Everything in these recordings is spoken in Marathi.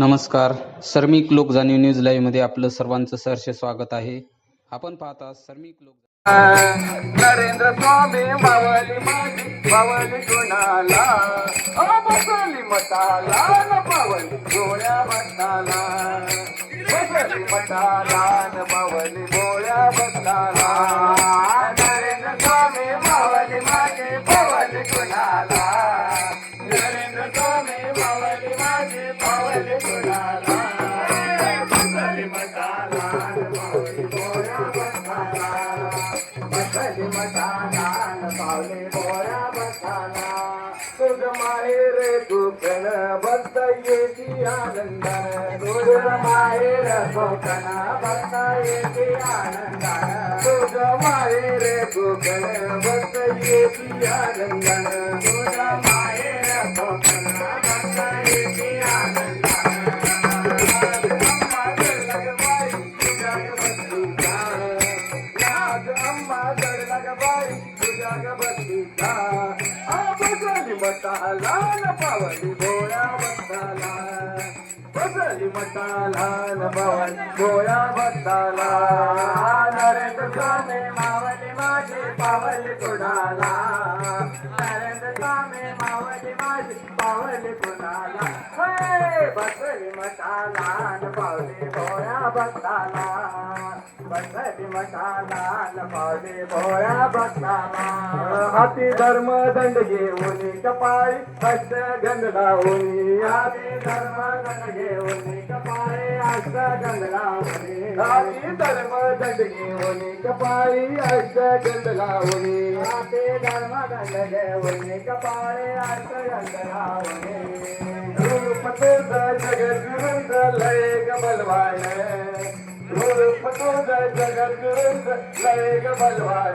नमस्कार. सर्मिक लोक जाणीव न्यूज लाईव्हमध्ये आपलं सर्वांचं सहर्ष स्वागत आहे. आपण पाहता सर्मिक लोक नरेंद्र स्वामी बावली माझी मावली कुणाला बसली मताला न पावली गोळ्या मताला बसली मताला न पावली गोळ्या मताला नरेंद्र स्वामी बावली माझी बावली कोणाला नरेंद्र माहेर कोकण बसता येती आनंदान तुझ माहेर कोकण बसता येती आनंदान तुझ माहेर कोकण बसता येती आनंदान तुझ पावली गोळ्या बसाला बसली मटाला न गोळ्या बसाला नरेंद्र स्वामी मावली माझी पावली कुणाला नरेंद्र स्वामी मावली माझी पावली कुणाला बसली मटाला न पावली गोळ्या बसाला बसली मठाला न पावली गोळ्या हाती धर्म दंड घेऊन कपाळी हस्त गंध लावून हाती धर्म दंड घेऊन कपाळी हस्त गंध लावून हाती धर्म दंड घेऊन कपाळी हस्त गंध लावून हाती धर्म दंड घेऊन कपाळी हस्त गंध लावून. तुझ जगत विरुद्ध लय बलवान रूप तुझ जगत विरुद्ध लय बलवान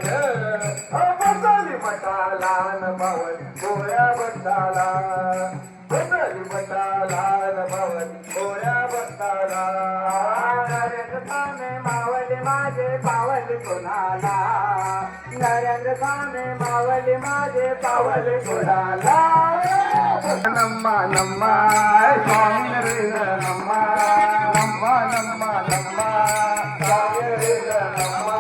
बसली मटाला न पवन गोळ्या बसाला. बसली मटाला न पवन बसाला. नरेंद्र मावले माझे पावल कोणाला? नरेंद्र स्वामी मावले माझे पावले कोणाला? नम्मा नम्मा स्वामी नरेंद्र नम्मा नम्मा नम्मा नम्मा स्वामी नरेंद्र नम्मा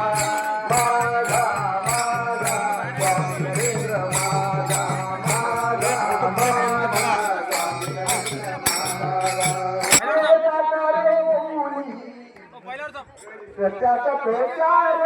माझा माझा स्वामी नरेंद्र माझा माझा माझा स्वामी नरेंद्र माझा सत्याचा प्रचार